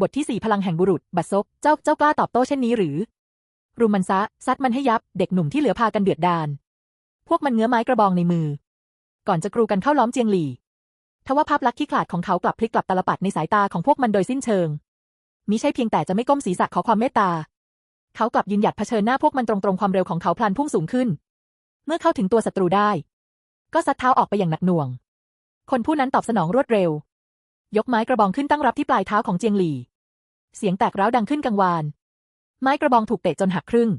บทที่สี่พลังแห่งบุรุษ บัดซบเจ้าเจ้ากล้าตอบโต้เช่นนี้หรือ รุมมันซะ ซัดมันให้ยับ เด็กหนุ่มที่เหลือพากันเดือดดาล พวกมันเงื้อไม้กระบองในมือ ก่อนจะกรูกันเข้าล้อมเจียงหลี่ ทว่าภาพลักษณ์ที่ขลาดของเขากลับพลิกกลับตลปัดในสายตาของพวกมันโดยสิ้นเชิง มิใช่เพียงแต่จะไม่ก้มศีรษะขอความเมตตา เขากลับยืนหยัดเผชิญหน้าพวกมันตรงๆความเร็วของเขาพลันพุ่งสูงขึ้น เมื่อเข้าถึงตัวศัตรูได้ ก็ซัดเท้าออกไปอย่างหนักหน่วง คนผู้นั้นตอบสนองรวดเร็ว ยกไม้กระบองขึ้นตั้งรับที่ปลายเท้าของเจียงหลี่ เสียงแตกร้าวดังขึ้นกังวาน ไม้กระบองถูกเตะจนหักครึ่ง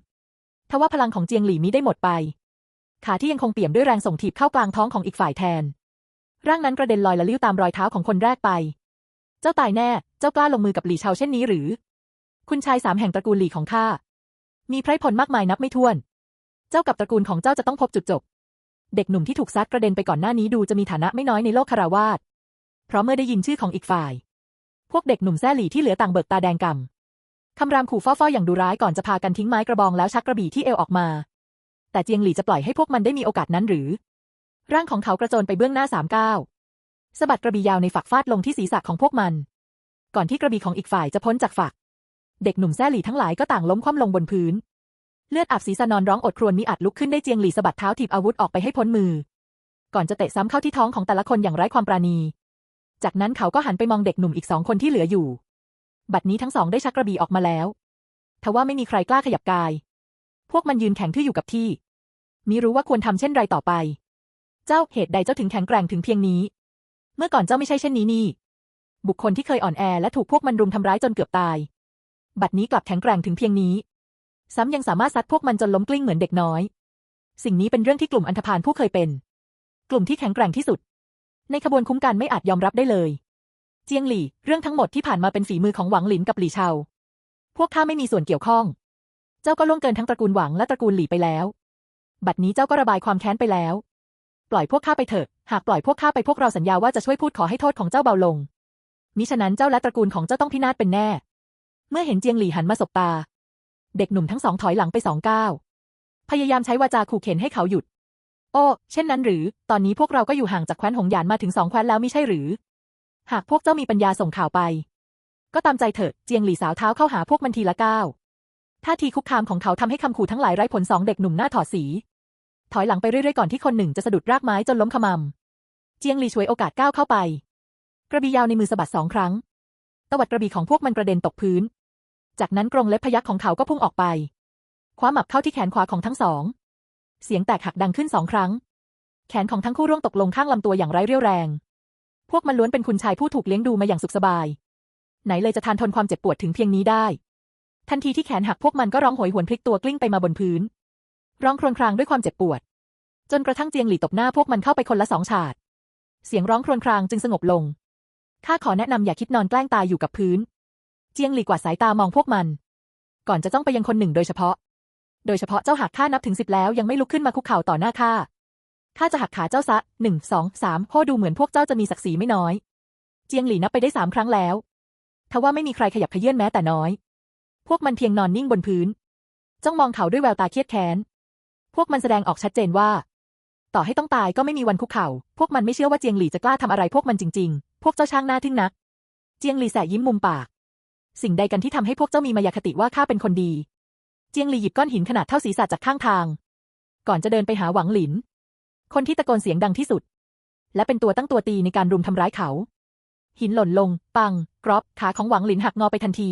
ทว่าพลังของเจียงหลี่มิได้หมดไป ขาที่ยังคงเปี่ยมด้วยแรงส่งถีบเข้ากลางท้องของอีกฝ่ายแทน ร่างนั้นกระเด็นลอยละลิ้วตามรอยเท้าของคนแรกไป เจ้าตายแน่ เจ้ากล้าลงมือกับหลี่เชาเช่นนี้หรือ คุณชายสามแห่งตระกูลหลี่ของข้า มีไพรพลมากมายนับไม่ถ้วน เจ้ากับตระกูลของเจ้าจะต้องพบจุดจบ เด็กหนุ่มที่ถูกซัดกระเด็นไปก่อนหน้านี้ดูจะมีฐานะไม่น้อยในโลกคาราวาส ราะเมื่อได้ยินชื่อของอีกฝ่าย พวกเด็กหนุ่มแซ่หลี่ที่เหลือต่างเบิกตาแดงกำคำรามขู่ฟ้อๆอย่างดุร้ายก่อนจะพากันทิ้งไม้กระบองแล้วชักกระบี่ที่เอวออกมา แต่เจียงหลี่จะปล่อยให้พวกมันได้มีโอกาสนั้นหรือ ร่างของเขากระโจนไปเบื้องหน้าสามก้าวสะบัดกระบี่ยาวในฝักฟาดลงที่ศีรษะของพวกมัน ก่อนที่กระบี่ของอีกฝ่ายจะพ้นจากฝัก เด็กหนุ่มแซ่หลี่ทั้งหลายก็ต่างล้มคว่ำลงบนพื้น เลือดอาบศีรษะนอนร้องอดครวญมิอาจลุกขึ้นได้เจียงหลี่สะบัดเท้าถีบอาวุธออกไปให้พ้นมือ ก่อนจะเตะซ้ำเข้าที่ท้องของแต่ละคนอย่างไร้ความปราณี จากนั้นเขาก็หันไปมองเด็กหนุ่มอีกสองคนที่เหลืออยู่ บัดนี้ทั้งสองได้ชักกระบี่ออกมาแล้ว ทว่าไม่มีใครกล้าขยับกาย พวกมันยืนแข็งทื่ออยู่กับที่ มิรู้ว่าควรทำเช่นไรต่อไป เจ้าเหตุใดเจ้าถึงแข็งแกร่งถึงเพียงนี้ เมื่อก่อนเจ้าไม่ใช่เช่นนี้นี่ บุคคลที่เคยอ่อนแอและถูกพวกมันรุมทำร้ายจนเกือบตาย บัดนี้กลับแข็งแกร่งถึงเพียงนี้ ซ้ำยังสามารถซัดพวกมันจนล้มกลิ้งเหมือนเด็กน้อย สิ่งนี้เป็นเรื่องที่กลุ่มอันธพาลผู้เคยเป็น กลุ่มที่แข็งแกร่งที่สุด ในขบวนคุ้มกันไม่อาจยอมรับได้เลย เจียงหลี่ เรื่องทั้งหมดที่ผ่านมาเป็นฝีมือของหวังหลินกับหลี่เชาพวกข้าไม่มีส่วนเกี่ยวข้อง เจ้าก็ล่วงเกินทั้งตระกูลหวังและตระกูลหลี่ไปแล้ว บัดนี้เจ้าก็ระบายความแค้นไปแล้ว ปล่อยพวกข้าไปเถอะ หากปล่อยพวกข้าไปพวกเราสัญญาว่าจะช่วยพูดขอให้โทษของเจ้าเบาลง มิฉะนั้นเจ้าและตระกูลของเจ้าต้องพินาศเป็นแน่ เมื่อเห็นเจียงหลี่หันมาสบตา เด็กหนุ่มทั้งสองถอยหลังไปสองก้าว พยายามใช้วาจาขู่เข็นให้เขาหยุด โอ้ เช่นนั้นหรือ ตอนนี้พวกเราก็อยู่ห่างจากแคว้นหงหยานมาถึงสองแคว้นแล้วไม่ใช่หรือ หากพวกเจ้ามีปัญญาส่งข่าวไป ก็ตามใจเถิดเจียงหลี่สาวเท้าเข้าหาพวกมันทีละก้าวท่าทีคุกคามของเขาทำให้คำขู่ทั้งหลายไร้ผลสองเด็กหนุ่มหน้าถอดสี ถอยหลังไปเรื่อยๆก่อนที่คนหนึ่งจะสะดุดรากไม้จนล้มขมำเจียงหลี่ช่วยโอกาสก้าวเข้าไป กระบี่ยาวในมือสะบัดสองครั้ง ตวัดกระบี่ของพวกมันกระเด็นตกพื้น จากนั้นกรงเล็บพยักของเขาก็พุ่งออกไป คว้าหมับเข้าที่แขนขวาของทั้งสอง เสียงแตกหักดังขึ้นสองครั้ง แขนของทั้งคู่ร่วงตกลงข้างลำตัวอย่างไร้เรี่ยวแรง พวกมันล้วนเป็นคุณชายผู้ถูกเลี้ยงดูมาอย่างสุขสบาย ไหนเลยจะทานทนความเจ็บปวดถึงเพียงนี้ได้ ทันทีที่แขนหักพวกมันก็ร้องโหยหวนพลิกตัวกลิ้งไปมาบนพื้น ร้องครวญครางด้วยความเจ็บปวด จนกระทั่งเจียงหลี่ตบหน้าพวกมันเข้าไปคนละสองฉาด เสียงร้องครวญครางจึงสงบลง ข้าขอแนะนำอย่าคิดนอนแกล้งตายอยู่กับพื้น เจียงหลี่กวาดสายตามองพวกมัน ก่อนจะจ้องไปยังคนหนึ่งโดยเฉพาะ โดยเฉพาะเจ้าหักข้านับถึงสิบแล้วยังไม่ลุกขึ้นมาคุกเข่าต่อหน้าข้า ข้าจะหักขาเจ้าซะหนึ่งสองสามโคดูเหมือนพวกเจ้าจะมีศักดิ์ศรีไม่น้อย เจียงหลี่นับไปได้สามครั้งแล้วทว่าไม่มีใครขยับเขยื่อนแม้แต่น้อย พวกมันเพียงนอนนิ่งบนพื้น จ้องมองเขาด้วยแววตาเครียดแค้น พวกมันแสดงออกชัดเจนว่า ต่อให้ต้องตายก็ไม่มีวันคุกเข่า พวกมันไม่เชื่อว่าเจียงหลี่จะกล้าทำอะไรพวกมันจริง ๆ พวกเจ้าช่างหน้าทึ่งนัก เจียงหลี่แสยิ้มมุมปาก สิ่งใดกันที่ทำให้พวกเจ้ามีมายาคติว่าข้าเป็นคนดี เจียงหลีหยิบก้อนหินขนาดเท่าศีรษะจากข้างทาง ก่อนจะเดินไปหาหวังหลิน คนที่ตะโกนเสียงดังที่สุด และเป็นตัวตั้งตัวตีในการรุมทำร้ายเขา หินหล่นลง ปัง กรอบขาของหวังหลินหักงอไปทันที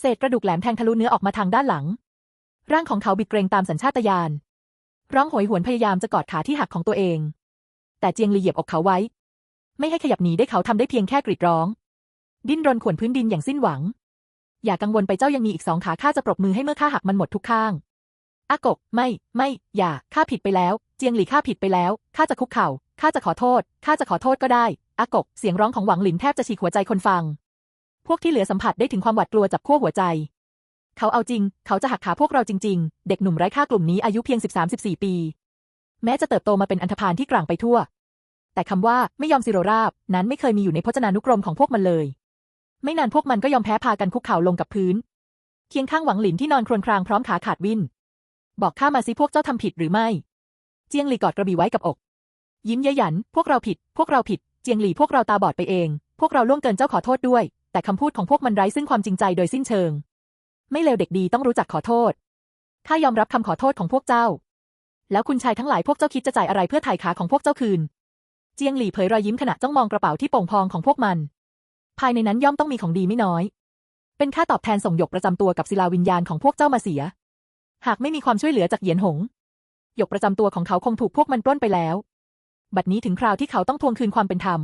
เศษกระดูกแหลมแทงทะลุเนื้อออกมาทางด้านหลัง ร่างของเขาบิดเกรงตามสัญชาตญาณร้องโหยหวนพยายามจะกอดขาที่หักของตัวเอง แต่เจียงหลีเหยียบอกเขาไว้ ไม่ให้ขยับหนีได้เขาทำได้เพียงแค่กรีดร้อง ดิ้นรนขวนพื้นดินอย่างสิ้นหวัง อย่ากังวลไปเจ้ายังมีอีกสองขาข้าจะปรบมือให้เมื่อข้าหักมันหมดทุกข้างอากก ไม่ ไม่ อย่า ข้าผิดไปแล้ว เจียงหลี่ข้าผิดไปแล้ว ข้าจะคุกเข่า ข้าจะขอโทษ ข้าจะขอโทษก็ได้อากก เสียงร้องของหวังหลินแทบจะฉีกหัวใจคนฟัง พวกที่เหลือสัมผัสได้ถึงความหวาดกลัวจับขั้วหัวใจ เขาเอาจริง เขาจะหักขาพวกเราจริง ๆ เด็กหนุ่มไร้ค่ากลุ่มนี้อายุเพียง 13-14 ปี แม้จะเติบโตมาเป็นอันธพาลที่กลางไปทั่ว แต่คำว่าไม่ยอมสิโรราบนั้นไม่เคยมีอยู่ในพจนานุกรมของพวกมันเลย ไม่นานพวกมันก็ยอมแพ้พากันคุกเข่าลงกับพื้น เคียงข้างหวังหลินที่นอนครวญครางพร้อมขาขาดวิน บอกข้ามาสิพวกเจ้าทำผิดหรือไม่ เจียงหลี่กอดกระบี่ไว้กับอก ยิ้มเย้ยหยัน พวกเราผิด พวกเราผิด เจียงหลี่พวกเราตาบอดไปเอง พวกเราล่วงเกินเจ้าขอโทษด้วย แต่คำพูดของพวกมันไร้ซึ่งความจริงใจโดยสิ้นเชิง ไม่เลวเด็กดีต้องรู้จักขอโทษข้ายอมรับคำขอโทษของพวกเจ้า แล้วคุณชายทั้งหลายพวกเจ้าคิดจะจ่ายอะไรเพื่อไถ่ขาของพวกเจ้าคืน เจียงหลี่เผยรอยยิ้มขณะจ้องมองกระเป๋าที่โป่งพองของพวกมัน ภายในนั้นย่อมต้องมีของดีไม่น้อย เป็นค่าตอบแทนส่งหยกประจำตัวกับศิลาวิญญาณของพวกเจ้ามาเสีย หากไม่มีความช่วยเหลือจากเหยียนหง หยกประจำตัวของเขาคงถูกพวกมันปล้นไปแล้ว บัดนี้ถึงคราวที่เขาต้องทวงคืนความเป็นธรรม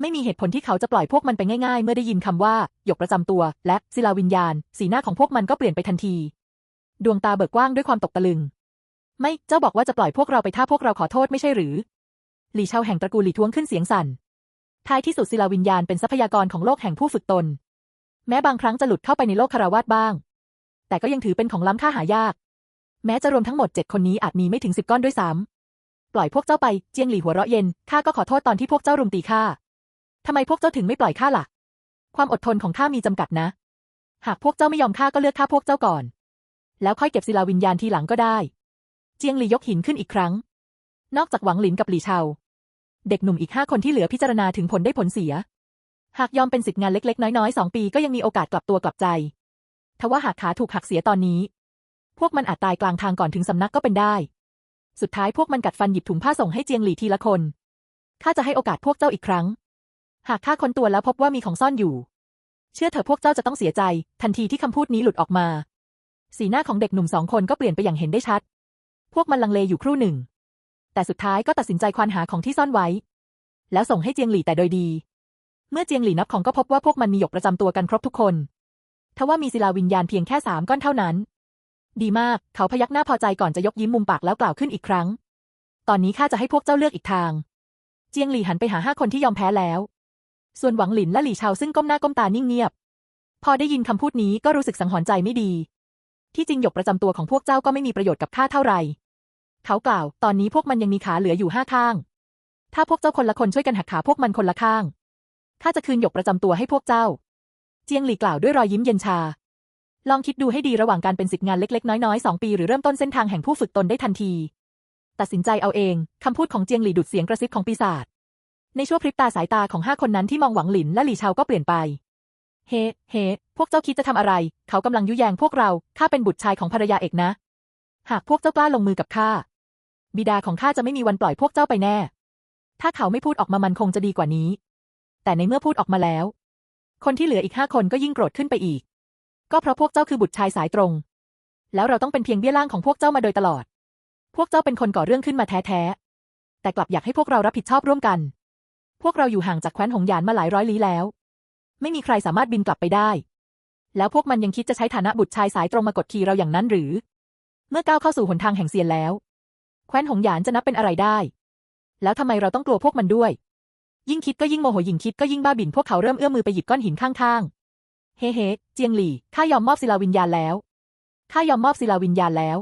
ไม่มีเหตุผลที่เขาจะปล่อยพวกมันไปง่ายๆ เมื่อได้ยินคำว่า หยกประจำตัว และศิลาวิญญาณ สีหน้าของพวกมันก็เปลี่ยนไปทันที ดวงตาเบิกกว้างด้วยความตกตะลึง ไม่ เจ้าบอกว่าจะปล่อยพวกเราไปถ้าพวกเราขอโทษไม่ใช่หรือ หลี่เชาแห่งตระกูลหลี่ท้วงขึ้นเสียงสั่น ท้ายที่สุดศิลาวิญญาณเป็นทรัพยากรของโลกแห่งผู้ฝึกตน แม้บางครั้งจะหลุดเข้าไปในโลกคารวาสบ้าง แต่ก็ยังถือเป็นของล้ำค่าหายาก แม้จะรวมทั้งหมดเจ็ดคนนี้อาจมีไม่ถึงสิบก้อนด้วยซ้ำปล่อยพวกเจ้าไปเจียงหลี่หัวเราะเย็นข้าก็ขอโทษตอนที่พวกเจ้ารุมตีข้าทำไมพวกเจ้าถึงไม่ปล่อยข้าล่ะ ความอดทนของข้ามีจำกัดนะ หากพวกเจ้าไม่ยอมข้าก็เลือกฆ่าพวกเจ้าก่อน แล้วค่อยเก็บศิลาวิญญาณทีหลังก็ได้ เจียงหลี่ยกหินขึ้นอีกครั้ง นอกจากหวังหลินกับหลี่เชา เด็กหนุ่มอีกห้าคนที่เหลือพิจารณาถึงผลได้ผลเสีย หากยอมเป็นสิทธิ์งานเล็กๆ น้อยๆสองปีก็ยังมีโอกาสกลับตัวกลับใจ ทว่าหากขาถูกหักเสียตอนนี้ พวกมันอาจตายกลางทางก่อนถึงสำนักก็เป็นได้ สุดท้ายพวกมันกัดฟันหยิบถุงผ้าส่งให้เจียงหลี่ทีละคนข้าจะให้โอกาสพวกเจ้าอีกครั้ง หากข้าค้นตัวแล้วพบว่ามีของซ่อนอยู่ เชื่อเถอะพวกเจ้าจะต้องเสียใจ ทันทีที่คำพูดนี้หลุดออกมา สีหน้าของเด็กหนุ่มสองคนก็เปลี่ยนไปอย่างเห็นได้ชัด พวกมันลังเลอยู่ครู่หนึ่ง แต่สุดท้ายก็ตัดสินใจควานหาของที่ซ่อนไว้ แล้วส่งให้เจียงหลี่แต่โดยดี เมื่อเจียงหลี่นับของก็พบว่าพวกมันมีหยกประจำตัวกันครบทุกคนทว่ามีศิลาวิญญาณเพียงแค่สามก้อนเท่านั้น ดีมาก เขาพยักหน้าพอใจก่อนจะยกยิ้มมุมปากแล้วกล่าวขึ้นอีกครั้ง ตอนนี้ข้าจะให้พวกเจ้าเลือกอีกทาง เจียงหลี่หันไปหาห้าคนที่ยอมแพ้แล้ว ส่วนหวังหลินและหลี่เชาซึ่งก้มหน้าก้มตานิ่งเงียบ พอได้ยินคำพูดนี้ก็รู้สึกสังหรณ์ใจไม่ดี ที่จริงหยกประจำตัวของพวกเจ้าก็ไม่มีประโยชน์กับข้าเท่าไหร่ เขากล่าว ตอนนี้พวกมันยังมีขาเหลืออยู่ห้าข้าง ถ้าพวกเจ้าคนละคนช่วยกันหักขาพวกมันคนละข้าง ข้าจะคืนหยกประจำตัวให้พวกเจ้า เจียงหลี่กล่าวด้วยรอยยิ้มเย็นชา ลองคิดดูให้ดีระหว่างการเป็นสิทธิ์งานเล็กๆ น้อยๆสองปีหรือเริ่มต้นเส้นทางแห่งผู้ฝึกตนได้ทันที ตัดสินใจเอาเอง คำพูดของเจียงหลี่ดุดเสียงกระซิบของปีศาจ ในชั่วพริบตาสายตาของห้าคนนั้นที่มองหวังหลินและหลี่เชาก็เปลี่ยนไป เฮ้ เฮ้ พวกเจ้าคิดจะทำอะไร เขากำลังยุแยงพวกเรา ข้าเป็นบุตรชายของภรรยาเอกนะ หากพวกเจ้ากล้าลงมือกับข้า บิดาของข้าจะไม่มีวันปล่อยพวกเจ้าไปแน่ ถ้าเขาไม่พูดออกมามันคงจะดีกว่านี้ แต่ในเมื่อพูดออกมาแล้ว คนที่เหลืออีกห้าคนก็ยิ่งโกรธขึ้นไปอีก ก็เพราะพวกเจ้าคือบุตรชายสายตรง แล้วเราต้องเป็นเพียงเบี้ยล่างของพวกเจ้ามาโดยตลอด พวกเจ้าเป็นคนก่อเรื่องขึ้นมาแท้ๆ แต่กลับอยากให้พวกเรารับผิดชอบร่วมกัน พวกเราอยู่ห่างจากแคว้นหงหยานมาหลายร้อยลี้แล้ว ไม่มีใครสามารถบินกลับไปได้ แล้วพวกมันยังคิดจะใช้ฐานะบุตรชายสายตรงมากดขี่เราอย่างนั้นหรือ เมื่อก้าวเข้าสู่หนทางแห่งเซียนแล้ว แคว้นหงหยานจะนับเป็นอะไรได้ แล้วทำไมเราต้องกลัวพวกมันด้วย ยิ่งคิดก็ยิ่งโมโหยิ่งคิดก็ยิ่งบ้าบิ่นพวกเขาเริ่มเอื้อมมือไปหยิบก้อนหินข้างๆ เฮ้เฮ้เจียงหลี่ข้ายอมมอบศิลาวิญญาณแล้วข้ายอมมอบศิลาวิญญาณแล้ว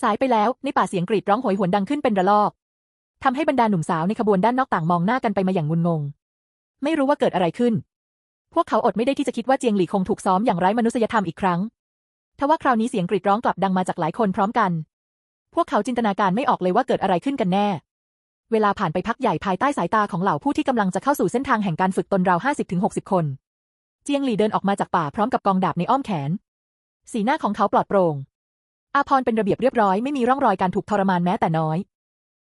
สายไปแล้วในป่าเสียงกรีดร้องโหยหวนดังขึ้นเป็นระลอกทำให้บรรดาหนุ่มสาวในขบวนด้านนอกต่างมองหน้ากันไปมาอย่างงุนงง ไม่รู้ว่าเกิดอะไรขึ้น พวกเขาอดไม่ได้ที่จะคิดว่าเจียงหลี่คงถูกซ้อมอย่างไร้มนุษยธรรมอีกครั้งทว่าคราวนี้เสียงกรีดร้องกลับดังมาจากหลายคนพร้อมกัน พวกเขาจินตนาการไม่ออกเลยว่าเกิดอะไรขึ้นกันแน่ เวลาผ่านไปพักใหญ่ภายใต้สายตาของเหล่าผู้ที่กำลังจะเข้าสู่เส้นทางแห่งการฝึกตนราวห้าสิบถึงหกสิบคน เจียงหลี่เดินออกมาจากป่าพร้อมกับกองดาบในอ้อมแขน สีหน้าของเขาปลอดโปร่ง อาพรเป็นระเบียบเรียบร้อยไม่มีร่องรอยการถูกทรมานแม้แต่น้อย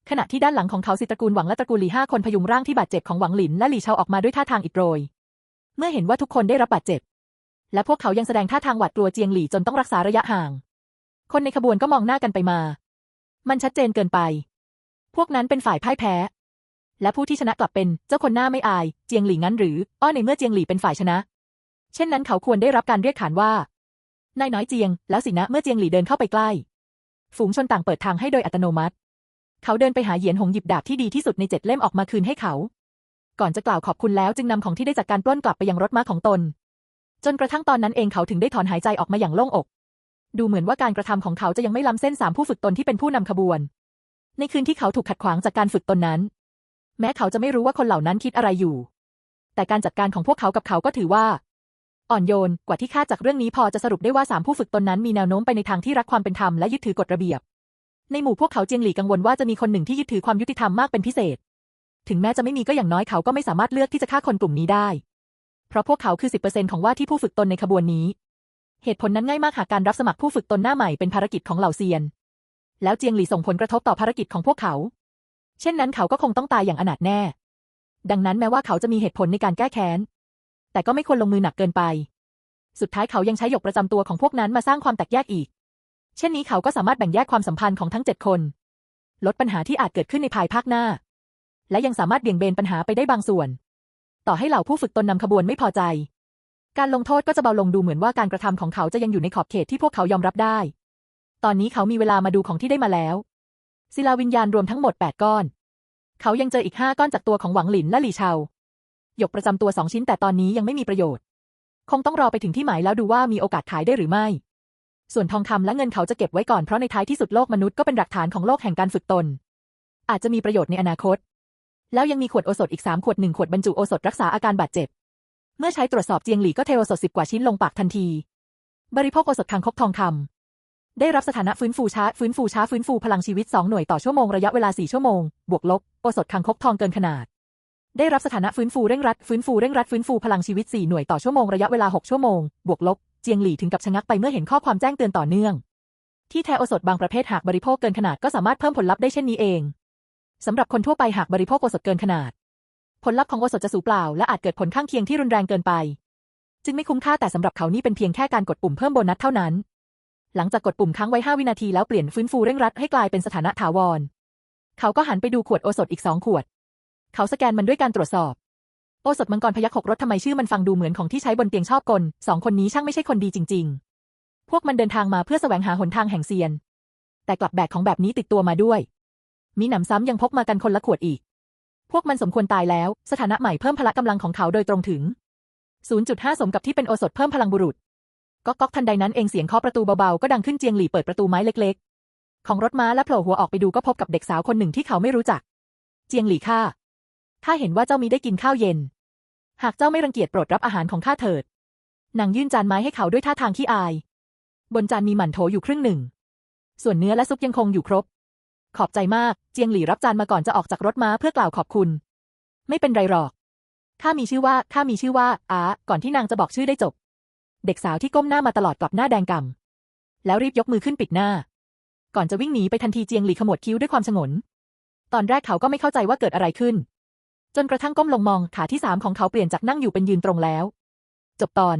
ขณะที่ด้านหลังของเขาสิตระกูลหวังและตระกูลหลี่ห้าคนพยุงร่างที่บาดเจ็บของหวังหลินและหลี่เชาออกมาด้วยท่าทางอิดโรย เมื่อเห็นว่าทุกคนได้รับบาดเจ็บ และพวกเขายังแสดงท่าทางหวาดกลัวเจียงหลี่จนต้องรักษาระยะห่างคนในขบวนก็มองหน้ากันไปมา มันชัดเจนเกินไป พวกนั้นเป็นฝ่ายพ่ายแพ้ และผู้ที่ชนะกลับเป็นเจ้าคนหน้าไม่อาย เจียงหลี่งั้นหรือ อ้อในเมื่อเจียงหลี่เป็นฝ่ายชนะ เช่นนั้นเขาควรได้รับการเรียกขานว่านายน้อยเจียง แล้วสินะเมื่อเจียงหลี่เดินเข้าไปใกล้ ฝูงชนต่างเปิดทางให้โดยอัตโนมัติ เขาเดินไปหาเหยียนหงหยิบดาบที่ดีที่สุดในเจ็ดเล่มออกมาคืนให้เขา ก่อนจะกล่าวขอบคุณแล้วจึงนำของที่ได้จากการปล้นกลับไปยังรถม้าของตน จนกระทั่งตอนนั้นเองเขาถึงได้ถอนหายใจออกมาอย่างโล่งอก ดูเหมือนว่าการกระทำของเขาจะยังไม่ล้ำเส้นสามผู้ฝึกตนที่เป็นผู้นำขบวน ในคืนที่เขาถูกขัดขวางจากการฝึกตนนั้น แม้เขาจะไม่รู้ว่าคนเหล่านั้นคิดอะไรอยู่ แต่การจัดการของพวกเขากับเขาก็ถือว่า อ่อนโยนกว่าที่คาดจากเรื่องนี้พอจะสรุปได้ว่าสามผู้ฝึกตนนั้นมีแนวโน้มไปในทางที่รักความเป็นธรรมและยึดถือกฎระเบียบ ในหมู่พวกเขาเจียงหลี่กังวลว่าจะมีคนหนึ่งที่ยึดถือความยุติธรรมมากเป็นพิเศษ ถึงแม้จะไม่มีก็อย่างน้อยเขาก็ไม่สามารถเลือกที่จะฆ่าคนกลุ่มนี้ได้ เพราะพวกเขาคือ10%ของว่าที่ผู้ฝึกตนในขบวนนี้ เหตุผลนั้นง่ายมากหากการรับสมัครผู้ฝึกตนหน้าใหม่เป็นภารกิจของเหล่าเซียน แล้วเจียงหลี่ส่งผลกระทบต่อภารกิจของพวกเขา เช่นนั้นเขาก็คงต้องตายอย่างอนาถแน่ ดังนั้นแม้ว่าเขาจะมีเหตุผลในการแก้แค้น แต่ก็ไม่ควรลงมือหนักเกินไป สุดท้ายเขายังใช้หยกประจำตัวของพวกนั้นมาสร้างความแตกแยกอีก เช่นนี้เขาก็สามารถแบ่งแยกความสัมพันธ์ของทั้งเจ็ดคน ลดปัญหาที่อาจเกิดขึ้นในภายภาคหน้า และยังสามารถเบี่ยงเบนปัญหาไปได้บางส่วน ต่อให้เหล่าผู้ฝึกตนนำขบวนไม่พอใจ การลงโทษก็จะเบาลงดูเหมือนว่าการกระทำของเขาจะยังอยู่ในขอบเขตที่พวกเขายอมรับได้ ตอนนี้เขามีเวลามาดูของที่ได้มาแล้ว ศิลาวิญญาณรวมทั้งหมด 8 ก้อน เขายังเจออีก5ก้อนจากตัวของหวังหลินและหลี่เชาหยกประจำตัวสองชิ้นแต่ตอนนี้ยังไม่มีประโยชน์ คงต้องรอไปถึงที่หมายแล้วดูว่ามีโอกาสขายได้หรือไม่ ส่วนทองคำและเงินเขาจะเก็บไว้ก่อนเพราะในท้ายที่สุดโลกมนุษย์ก็เป็นหลักฐานของโลกแห่งการฝึกตน อาจจะมีประโยชน์ในอนาคต แล้วยังมีขวดโอสถอีกสามขวดหนึ่งขวดบรรจุโอสถรักษาอาการบาดเจ็บ เมื่อใช้ตรวจสอบเจียงหลี่ก็เทโอสถสิบกว่าชิ้นลงปากทันที บริโภคโอสถคางคกทองคำได้รับสถานะฟื้นฟูช้า ฟื้นฟูช้า ฟื้นฟูพลังชีวิต 2 หน่วยต่อชั่วโมงระยะเวลา 4 ชั่วโมง บวกลบโอสถคางคกทองเกินขนาด ได้รับสถานะฟื้นฟูเร่งรัด ฟื้นฟูเร่งรัด ฟื้นฟูพลังชีวิต 4 หน่วยต่อชั่วโมงระยะเวลา 6 ชั่วโมง บวกลบ เจียงหลี่ถึงกับชะงักไปเมื่อเห็นข้อความแจ้งเตือนต่อเนื่อง ที่แท้โอสถบางประเภทหากบริโภคเกินขนาดก็สามารถเพิ่มผลลัพธ์ได้เช่นนี้เองสำหรับคนทั่วไปหากบริโภคโอสถเกินขนาด ผลลัพธ์ของโอสถจะสูญเปล่า และอาจเกิดผลข้างเคียงที่รุนแรงเกินไป จึงไม่คุ้มค่าแต่สำหรับเขานี่เป็นเพียงแค่การกดปุ่มเพิ่มโบนัสเท่านั้น หลังจากกดปุ่มค้างไว้ 5 วินาทีแล้วเปลี่ยนฟื้นฟูเร่งรัดให้กลายเป็นสถานะถาวร เขาก็หันไปดูขวดโอสถอีกสองขวด เขาสแกนมันด้วยการตรวจสอบโอสถมังกรพยัคฆ์หกรถทำไมชื่อมันฟังดูเหมือนของที่ใช้บนเตียงชอบกลสองคนนี้ช่างไม่ใช่คนดีจริง ๆ พวกมันเดินทางมาเพื่อแสวงหาหนทางแห่งเซียน แต่กลับแบกของแบบนี้ติดตัวมาด้วย มีหนำซ้ำยังพกมากันคนละขวดอีก พวกมันสมควรตายแล้ว สถานะใหม่เพิ่มพละกำลังของเขาโดยตรงถึง 0.5 สมกับที่เป็นโอสถเพิ่มพลังบุรุษก๊กก๊อกทันใดนั้นเองเสียงเคาะประตูเบาๆ ก็ดังขึ้นเจียงหลี่เปิดประตูไม้เล็กๆ ของรถม้าและโผล่หัวออกไปดูก็พบกับเด็กสาวคนหนึ่งที่เขาไม่รู้จัก เจียงหลี่ข้าข้าเห็นว่าเจ้ามีได้กินข้าวเย็น หากเจ้าไม่รังเกียจโปรดรับอาหารของข้าเถิดนางยื่นจานไม้ให้เขาด้วยท่าทางขี้อาย บนจานมีหมั่นโถอยู่ครึ่งหนึ่ง ส่วนเนื้อและซุปยังคงอยู่ครบ ขอบใจมาก เจียงหลี่รับจานมาก่อนจะออกจากรถม้าเพื่อกล่าวขอบคุณ ไม่เป็นไรหรอกข้ามีชื่อว่าข้ามีชื่อว่าอาก่อนที่นางจะบอกชื่อได้จบ เด็กสาวที่ก้มหน้ามาตลอดกลับหน้าแดงกำแล้วรีบยกมือขึ้นปิดหน้า ก่อนจะวิ่งหนีไปทันทีเจียงหลี่ขมวดคิ้วด้วยความสงน ตอนแรกเขาก็ไม่เข้าใจว่าเกิดอะไรขึ้น จนกระทั่งก้มลงมองขาที่สามของเขาเปลี่ยนจากนั่งอยู่เป็นยืนตรงแล้ว จบตอน